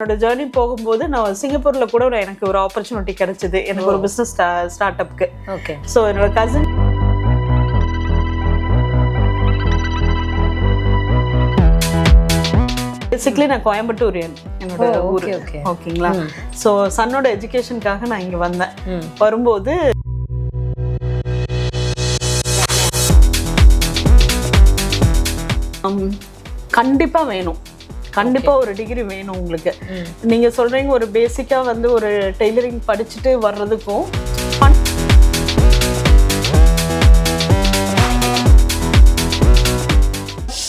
என்னோட ஜேர்னி போகும்போது நான் சிங்கப்பூர்ல கூட ஒரு எனக்கு ஒரு ஆப்பர்ச்சுனிட்டி கிடைச்சது. எனக்கு ஒரு பிசினஸ் ஸ்டார்ட் அப்க்கு ஓகே. ஸோ என்னோட கசின் பேசிக்லி நான் கோயம்புத்தூரியன். என்னோட ஊர். ஓகேங்களா? ஸோ சன்னோட எஜுகேஷனுக்காக நான் இங்க வந்தேன். வரும்போது ஹம், கண்டிப்பா வேணும். கண்டிப்பா ஒரு டிகிரி வேணும் உங்களுக்கு. ம். நீங்க சொல்றீங்க ஒரு பேசிக்கா வந்து ஒரு டெய்லரிங் படிச்சுட்டு வர்றதுக்கும்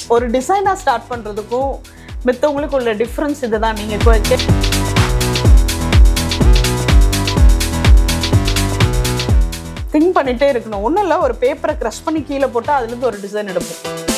ஒரு டிசைனா ஸ்டார்ட் பண்றதுக்கும் மித்தவங்களுக்கு உள்ள டிஃப்ரென்ஸ் இதுதான். நீங்க கொ- திங்க் பண்ணிட்டே இருக்கணும். ஒன்றும் இல்லை ஒரு பேப்பரை க்ரஷ் பண்ணி கீழே போட்டால் அதுலேருந்து ஒரு டிசைன் எடுப்போம்.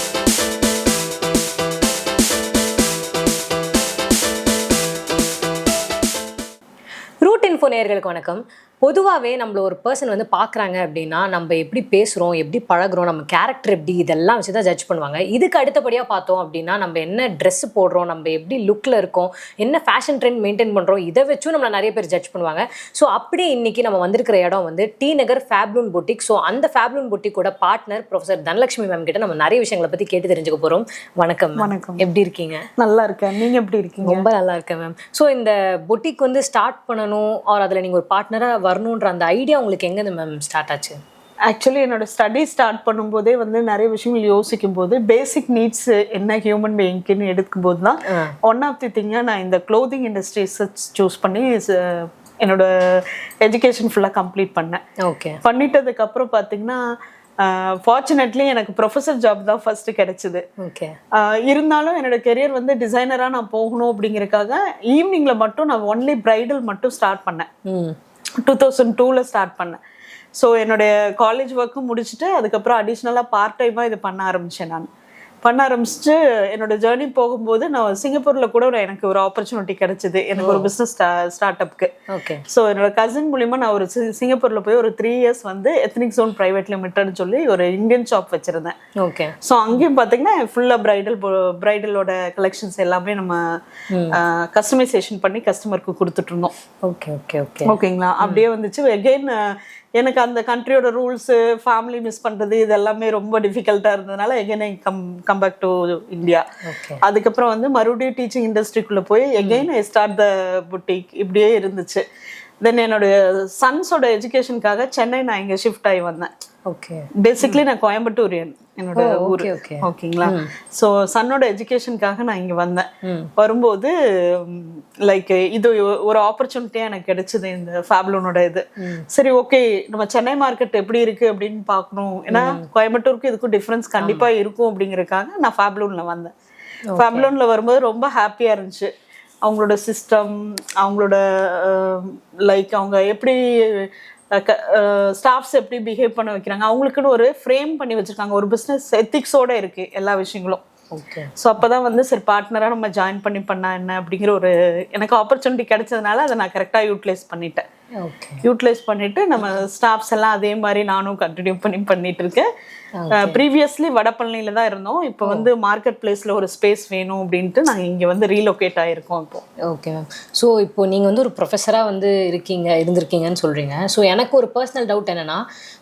நேர்களுக்கு வணக்கம். பொதுவாகவே நம்மள ஒரு பர்சன் வந்து பார்க்குறாங்க அப்படின்னா நம்ம எப்படி பேசுகிறோம் எப்படி பழகுறோம் நம்ம கேரக்டர் எப்படி இதெல்லாம் வச்சு தான் ஜட்ஜ் பண்ணுவாங்க. இதுக்கு அடுத்தபடியாக பார்த்தோம் அப்படின்னா நம்ம என்ன ட்ரெஸ் போடுறோம் நம்ம எப்படி லுக்கில் இருக்கோம் என்ன ஃபேஷன் ட்ரெண்ட் மெயின்டைன் பண்ணுறோம் இதை வச்சும் நம்மளை நிறைய பேர் ஜட்ஜ் பண்ணுவாங்க. ஸோ அப்படியே இன்னைக்கு நம்ம வந்திருக்கிற இடம் வந்து T Nagar Fabloon boutique so அந்த ஃபேப்லூன் பொட்டிக்கோட பார்ட்னர் ப்ரொஃபசர் தனலட்சுமி மேம் கிட்ட நம்ம நிறைய விஷயங்களை பற்றி கேட்டு தெரிஞ்சுக்க போகிறோம் வணக்கம். வணக்கம். எப்படி இருக்கீங்க? நல்லா இருக்கேன். நீங்க எப்படி இருக்கீங்க? ரொம்ப நல்லா இருக்கேன் மேம் ஸோ இந்த பொட்டிக் வந்து ஸ்டார்ட் பண்ணணும் ஆர் அதில் நீங்கள் ஒரு பார்ட்னராக வரணுன்ற அந்த ஐடியா உங்களுக்கு எங்கேருந்து மேம் ஸ்டார்ட் ஆச்சு? ஆக்சுவலி என்னோட ஸ்டடி ஸ்டார்ட் பண்ணும்போதே வந்து நிறைய விஷயங்கள் யோசிக்கும் போது பேசிக் நீட்ஸ் என்ன ஹியூமன் பீயிங்க்குன்னு எடுக்கும்போது தான். ஒன் ஆஃப் தி திங்கை நான் இந்த க்ளோதிங் இண்டஸ்ட்ரீஸ் சூஸ் பண்ணி என்னோட எஜுகேஷன் ஃபுல்லாக கம்ப்ளீட் பண்ணேன். ஓகே பண்ணிட்டதுக்கு அப்புறம் பார்த்தீங்கன்னா ஃபார்ச்சுனேட்லி எனக்கு ப்ரொஃபஸர் ஜாப் தான் ஃபர்ஸ்ட் கிடைச்சது. ஓகே இருந்தாலும் என்னோட கெரியர் வந்து டிசைனராக நான் போகணும் அப்படிங்கறக்காக ஈவினிங்கில் மட்டும் நான் ஒன்லி பிரைடல் மட்டும் ஸ்டார்ட் பண்ணேன். டூ தௌசண்ட் டூவில் ஸ்டார்ட் பண்ணேன். ஸோ என்னுடைய காலேஜ் ஒர்க்கும் முடிச்சுட்டு அதுக்கப்புறம் அடிஷ்னலாக பார்ட் டைமாக இது பண்ண ஆரம்பித்தேன் நான். பண்ண ஆரம்பிச்சுட்டு என்னோட ஜேர்னி போகும்போது நான் சிங்கப்பூரில் கூட ஒரு எனக்கு ஒரு ஆப்பர்ச்சுனிட்டி கிடைச்சது. எனக்கு ஒரு பிஸ்னஸ் ஸ்டார்ட் அப்க்கு ஓகே ஸோ என்னோட கசின் மூலிமா நான் ஒரு சிங்கப்பூர்ல போய் ஒரு த்ரீ இயர்ஸ் வந்து எத்னிக் ஜோன் பிரைவேட் லிமிட்டட்னு சொல்லி ஒரு இந்தியன் ஷாப் வச்சிருந்தேன். ஓகே ஸோ அங்கேயும் பார்த்தீங்கன்னா ஃபுல்லாக பிரைடல் பிரைடலோட கலெக்ஷன்ஸ் எல்லாமே நம்ம கஸ்டமைசேஷன் பண்ணி கஸ்டமருக்கு கொடுத்துட்டு இருந்தோம். ஓகே ஓகே ஓகே ஓகேங்களா அப்படியே வந்துச்சு. எகெயின் எனக்கு அந்த கண்ட்ரியோட ரூல்ஸு ஃபேமிலி மிஸ் பண்ணுறது இது எல்லாமே ரொம்ப டிஃபிகல்ட்டாக இருந்ததுனால again come come back to India அதுக்கப்புறம் வந்து மறுபடியும் டீச்சிங் இண்டஸ்ட்ரிக்குள்ளே போய் again I start the boutique இப்படியே இருந்துச்சு. தென் என்னுடைய சன்ஸோட எஜுகேஷனுக்காக சென்னை நான் இங்கே ஷிஃப்ட் ஆகி வந்தேன். ஓகே பேசிக்லி நான் கோயம்புத்தூரியன் என்னோட ஊர். ஓகேங்களா? ஸோ சன்னோட எஜுகேஷனுக்காக நான் இங்கே வந்தேன். வரும்போது லைக் இது ஒரு ஆப்பர்ச்சுனிட்டியாக எனக்கு கிடைச்சது இந்த ஃபேப்லோனோட இது. சரி ஓகே நம்ம சென்னை மார்க்கெட் எப்படி இருக்கு அப்படின்னு பார்க்கணும். ஏன்னா கோயம்புத்தூருக்கு இதுக்கும் டிஃப்ரென்ஸ் கண்டிப்பா இருக்கும் அப்படிங்கறதுக்காக நான் ஃபேப்லூன்ல வந்தேன். ஃபேப்லூன்ல வரும்போது ரொம்ப ஹாப்பியா இருந்துச்சு. அவங்களோட சிஸ்டம் அவங்களோட லைக் அவங்க எப்படி ஸ்டாஃப்ஸ் எப்படி பிஹேவ் பண்ண வைக்கிறாங்க அவங்களுக்குன்னு ஒரு ஃப்ரேம் பண்ணி வச்சிருக்காங்க. ஒரு பிஸ்னஸ் எத்திக்ஸோட இருக்கு எல்லா விஷயங்களும். ஓகே ஸோ அப்பதான் வந்து சரி பார்ட்னராக நம்ம ஜாயின் பண்ணி பண்ணா என்ன அப்படிங்கிற ஒரு எனக்கு ஆப்பர்ச்சுனிட்டி கிடைச்சதுனால அதை நான் கரெக்டாக யூட்டிலைஸ் பண்ணிட்டேன். யூட்டிலைஸ் பண்ணிட்டு நம்ம ஸ்டாஃப்ஸ் எல்லாம் அதே மாதிரி நானும் கண்டினியூ பண்ணி பண்ணிட்டு இருக்கேன் ப்ரீவியஸ்லி வடபழனியில தான் இருந்தோம். இப்போ வந்து மார்க்கெட் பிளேஸ்ல ஒரு ஸ்பேஸ் வேணும் அப்படின்ட்டு நாங்கள் இங்கே வந்து ரீலொகேட் ஆயிருக்கோம் இப்போ. ஓகே மேம் ஸோ இப்போ நீங்கள் வந்து ஒரு ப்ரொஃபஸராக வந்து இருக்கீங்க இருந்திருக்கீங்கன்னு சொல்கிறீங்க ஸோ எனக்கு ஒரு பர்சனல் டவுட் என்னென்னா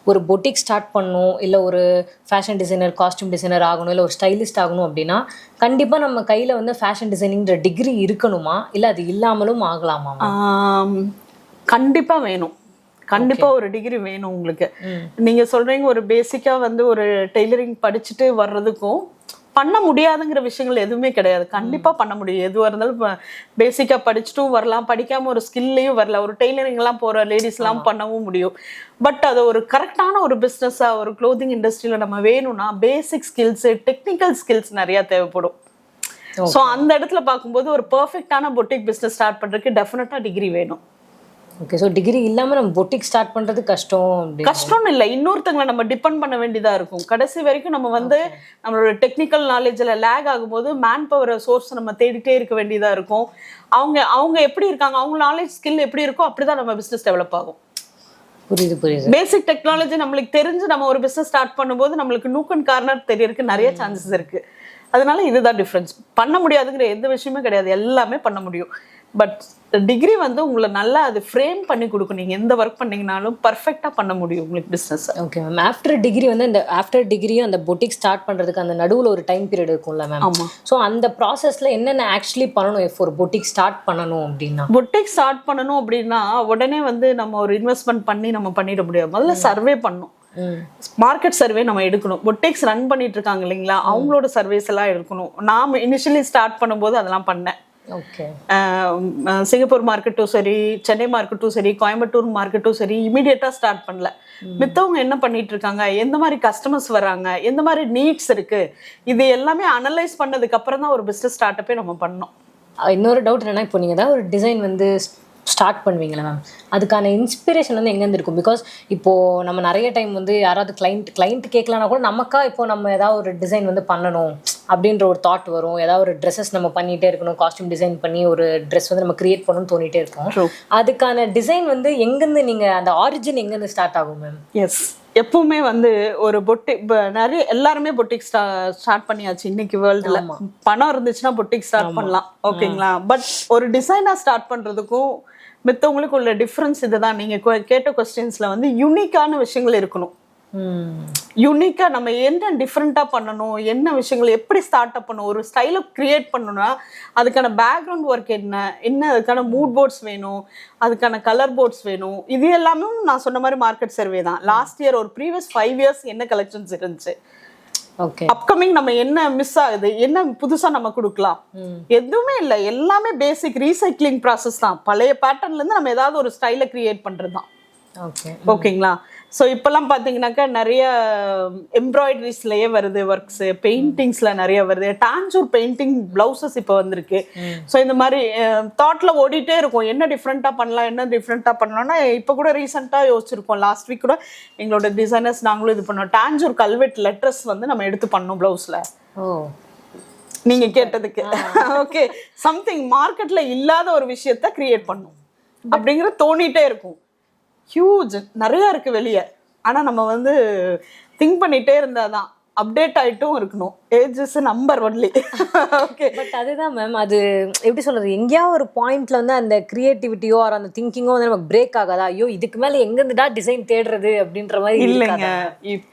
ஒரு பொட்டிக் ஸ்டார்ட் பண்ணணும் இல்லை ஒரு ஃபேஷன் டிசைனர் காஸ்டியூம் டிசைனர் ஆகணும் இல்லை ஒரு ஸ்டைலிஸ்ட் ஆகணும் அப்படின்னா கண்டிப்பாக நம்ம கையில் வந்து ஃபேஷன் டிசைனிங்கிற டிகிரி இருக்கணுமா? இல்லை அது இல்லாமலும் ஆகலாமா கண்டிப்பா வேணும். கண்டிப்பா ஒரு டிகிரி வேணும் உங்களுக்கு. நீங்க சொல்றீங்க ஒரு பேசிக்கா வந்து ஒரு டெய்லரிங் படிச்சுட்டு வர்றதுக்கும் பண்ண முடியாதுங்கிற விஷயங்கள் எதுவுமே கிடையாது. கண்டிப்பா பண்ண முடியும். எதுவாக இருந்தாலும் பேசிக்கா படிச்சுட்டும் வரலாம். படிக்காம ஒரு ஸ்கில்லையும் வரலாம். ஒரு டெய்லரிங் எல்லாம் போற லேடிஸ் எல்லாம் பண்ணவும் முடியும். பட் அது ஒரு கரெக்டான ஒரு பிஸ்னஸா ஒரு க்ளோதிங் இண்டஸ்ட்ரியில நம்ம வேணும்னா பேசிக் ஸ்கில்ஸ் டெக்னிக்கல் ஸ்கில்ஸ் நிறைய தேவைப்படும். ஸோ அந்த இடத்துல பார்க்கும்போது ஒரு பர்ஃபெக்டான பொட்டிக் பிஸ்னஸ் ஸ்டார்ட் பண்றதுக்கு டெஃபினட்டா டிகிரி வேணும். ஓகே ஸோ டிகிரி இல்லாமல் நம்ம பொட்டிக் ஸ்டார்ட் பண்ணுறது கஷ்டம் அப்படி கஷ்டம்னு இல்லை. இன்னொருத்தங்களை நம்ம டிபெண்ட் பண்ண வேண்டியதா இருக்கும். கடைசி வரைக்கும் நம்ம வந்து நம்மளோட டெக்னிக்கல் நாலேஜில் லேக் ஆகும்போது மேன் பவர் சோர்ஸ் நம்ம தேடிட்டே இருக்க வேண்டியதா இருக்கும். அவங்க அவங்க எப்படி இருக்காங்க? அவங்க நாலேஜ் ஸ்கில் எப்படி இருக்கோ அப்படிதான் நம்ம பிசினஸ் டெவலப் ஆகும். புரியுது புரியுது. பேசிக் டெக்னாலஜி நம்மளுக்கு தெரிஞ்சு நம்ம ஒரு பிசினஸ் ஸ்டார்ட் பண்ணும்போது நம்மளுக்கு நூக் அண்ட் கார்னர் தெரியறதுக்கு நிறைய சான்சஸ் இருக்கு. அதனால இதுதான் டிஃப்ரென்ஸ் பண்ண முடியாதுங்கிற எந்த விஷயமே கிடையாது. எல்லாமே பண்ண முடியும். பட் டிகிரி வந்து உங்களை நல்லா அது ஃப்ரேம் பண்ணி கொடுக்கும். நீங்க எந்த ஒர்க் பண்ணீங்கனாலும் பர்ஃபெக்டா பண்ண முடியும் உங்களுக்கு business okay ma'am after degree வந்து இந்த ஆஃப்டர் டிகிரியும் அந்த பொட்டிக் ஸ்டார்ட் பண்றதுக்கு அந்த நடுவுல ஒரு டைம் பீரியட் இருக்கும்ல மேம் ஆமா. ஸோ அந்த ப்ராசஸ்ல என்னென்ன ஆக்சுவலி பண்ணணும்? If ஒரு பொட்டிக் ஸ்டார்ட் பண்ணணும் அப்படின்னா. பொட்டிக் ஸ்டார்ட் பண்ணணும் அப்படின்னா உடனே வந்து நம்ம ஒரு இன்வெஸ்ட்மெண்ட் பண்ணி நம்ம பண்ணிட முடியாது. முதல்ல சர்வே பண்ணணும். மார்க்கெட் சர்வே நம்ம எடுக்கணும். பொட்டிக்ஸ் ரன் பண்ணிட்டு இருக்காங்க இல்லைங்களா? அவங்களோட சர்வேஸ் எல்லாம் எடுக்கணும். நான் இனிஷியலி ஸ்டார்ட் பண்ணும்போது அதெல்லாம் பண்ணேன். சிங்கப்பூர் மார்க்கெட்டும் சரி சென்னை மார்க்கெட்டும் சரி கோயம்புத்தூர் மார்க்கெட்டும் சரி இமீடியட்டா ஸ்டார்ட் பண்ணல. மித்தவங்க என்ன பண்ணிட்டு இருக்காங்க? எந்த மாதிரி கஸ்டமர்ஸ் வராங்க? எந்த மாதிரி நீட்ஸ் இருக்கு? இது எல்லாமே அனலைஸ் பண்ணதுக்கு அப்புறம் தான் ஒரு பிசினஸ் ஸ்டார்ட்டப்பே நம்ம பண்ணோம். இன்னொரு டவுட் என்னன்னா இப்போ நீங்கள் ஏதாவது ஒரு டிசைன் வந்து ஸ்டார்ட் பண்ணுவீங்களா மேம் அதுக்கான இன்ஸ்பிரேஷன் வந்து எங்கேருந்து இருக்கும்? பிகாஸ் இப்போ நம்ம நிறைய டைம் வந்து யாராவது கிளைண்ட் கிளைண்ட் கேட்கலனா கூட நமக்கா இப்போ நம்ம ஏதாவது ஒரு டிசைன் வந்து பண்ணணும். அப்படின்ற ஒரு தாட் வரும். ஏதாவது ஒரு ட்ரெஸ்ஸஸ் நம்ம பண்ணிட்டே இருக்கணும். காஸ்டியூம் டிசைன் பண்ணி ஒரு ட்ரெஸ் வந்து நம்ம கிரியேட் பண்ணணும்னு தோணிட்டே இருக்கோம். அதுக்கான டிசைன் வந்து எங்கேருந்து நீங்கள் அந்த ஆரிஜின் எங்கேருந்து ஸ்டார்ட் ஆகும் மேம் எஸ் எப்பவுமே வந்து ஒரு பொட்டிக் நிறைய எல்லாருமே பொட்டிக் ஸ்டார்ட் பண்ணியாச்சு இன்னைக்கு வேர்ல்டுல பணம் இருந்துச்சுன்னா பொட்டிக் ஸ்டார்ட் பண்ணலாம். ஓகேங்களா பட் ஒரு டிசைனா ஸ்டார்ட் பண்றதுக்கும் மித்தவங்களுக்கு உள்ள டிஃப்ரென்ஸ் இதுதான். நீங்க கொ- கேட்ட கொஸ்டின்ஸ்ல வந்து யூனிக்கான விஷயங்கள் இருக்கணும். யூனிக்கா நம்ம என்ன டிஃப்ரெண்டா பண்ணணும்? என்ன விஷயங்கள் எப்படி ஸ்டார்ட் அப் பண்ணணும்? ஒரு ஸ்டைலை கிரியேட் பண்ணணும்னா அதுக்கான பேக்ரவுண்ட் ஒர்க் என்ன? என்ன அதுக்கான மூட் போர்ட்ஸ் வேணும்? அதுக்கான கலர் போர்ட்ஸ் வேணும்? இது எல்லாமே நான் சொன்ன மாதிரி மார்க்கெட் சர்வே தான். லாஸ்ட் இயர் ஒரு ப்ரீவியஸ் ஃபைவ் இயர்ஸ் என்ன கலெக்ஷன்ஸ் இருந்துச்சு? ஓகே அப்கமிங் நம்ம என்ன மிஸ் ஆகுது? என்ன புதுசா நம்ம கொடுக்கலாம்? எதுவுமே இல்லை. எல்லாமே பேசிக் ரீசைக்ளிங் ப்ராசஸ் தான். பழைய பேட்டர்ன்ல இருந்து நம்ம ஏதாவது ஒரு ஸ்டைலை கிரியேட் பண்றது தான் ஓகே ஓகேங்களா ஸோ இப்போல்லாம் பார்த்தீங்கன்னாக்கா நிறைய எம்ப்ராய்டரிஸ்லயே வருது ஒர்க்ஸ் பெயிண்டிங்ஸ்ல நிறைய வருது. டான்சூர் பெயிண்டிங் பிளவுசஸ் இப்போ வந்திருக்கு. ஸோ இந்த மாதிரி தாட்ல ஓடிட்டே இருக்கும். என்ன டிஃப்ரெண்ட்டாக பண்ணலாம்? என்ன டிஃப்ரெண்ட்டாக பண்ணலாம்னா இப்போ கூட ரீசெண்டாக யோசிச்சிருக்கோம் லாஸ்ட் வீக் கூட எங்களோட டிசைனர்ஸ் நாங்களும் இது பண்ணோம். டான்சூர் கல்வெட் லெட்டர்ஸ் வந்து நம்ம எடுத்து பண்ணோம் பிளவுஸ்ல ஓ. நீங்க கேட்டதுக்கு. ஓகே சம்திங் மார்க்கெட்ல இல்லாத ஒரு விஷயத்த கிரியேட் பண்ணும். அப்படிங்கிறது தோணிட்டே இருக்கும். ஹியூஜ் நிறைய இருக்கு வெளியே. ஆனா நம்ம வந்து திங்க் பண்ணிட்டே இருந்தாதான். அப்டேட் ஆயிட்டும் இருக்கணும். Age is number only okay but அதுதான் மேம் அது எப்படி சொல்றது? எங்கேயாவது ஒரு பாயிண்ட்ல வந்து அந்த கிரியேட்டிவிட்டியோ ஆர் அந்த திங்கிங்கோ வந்து நமக்கு பிரேக் ஆகாதா? ஐயோ இதுக்கு மேல எங்க இருந்துடா டிசைன் தேடுறது அப்படின்ற மாதிரி இல்லைங்க.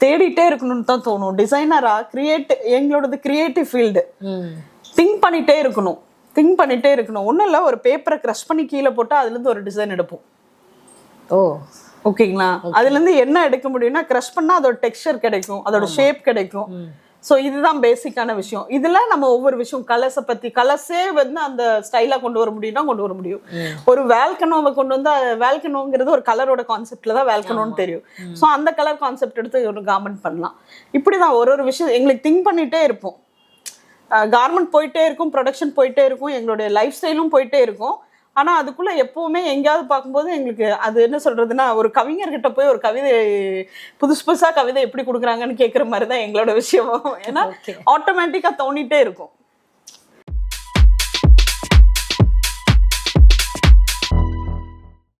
தேடிட்டே இருக்கணும்னு தான் தோணும். டிசைனரா கிரியேட் எங்களோடது கிரியேட்டிவ் ஃபீல்டு திங்க் பண்ணிட்டே இருக்கணும். திங்க் பண்ணிட்டே இருக்கணும். ஒன்றும் இல்லை ஒரு பேப்பரை க்ரஷ் பண்ணி கீழே போட்டால் அதுலேருந்து ஒரு டிசைன் எடுப்போம். ஓ. ஓகேங்களா? அதுல இருந்து என்ன எடுக்க முடியும்னா க்ரஷ் பண்ணா அதோட டெக்ஸ்சர் கிடைக்கும் அதோட ஷேப் கிடைக்கும். ஸோ இதுதான் பேசிக்கான விஷயம். இதுல நம்ம ஒவ்வொரு விஷயம் கலர்ஸை பத்தி கலர்ஸே வந்து அந்த ஸ்டைலா கொண்டு வர முடியும்னா கொண்டு வர முடியும். ஒரு வேல்கனோவை கொண்டு வந்து வேல்கனோங்கிறது ஒரு கலரோட கான்செப்ட்ல தான் வேல்கனோன்னு தெரியும். ஸோ அந்த கலர் கான்செப்ட் எடுத்து ஒரு கார்மெண்ட் பண்ணலாம். இப்படிதான் ஒரு ஒரு விஷயம் எங்களுக்கு திங்க் பண்ணிட்டே இருப்போம். கார்மெண்ட் போயிட்டே இருக்கும் ப்ரொடக்ஷன் போயிட்டே இருக்கும் எங்களுடைய லைஃப் ஸ்டைலும் போயிட்டே இருக்கும். ஆனா அதுக்குள்ள எப்பவுமே எங்கேயாவது பார்க்கும்போது எங்களுக்கு அது என்ன சொல்றதுன்னா ஒரு கவிஞர்கிட்ட போய் ஒரு கவிதை புதுசு புதுசா கவிதை எப்படி கொடுக்குறாங்கன்னு கேட்குற மாதிரி தான் எங்களோட விஷயம் ஏன்னா Okay. ஆட்டோமேட்டிக்கா தோணிட்டே இருக்கும்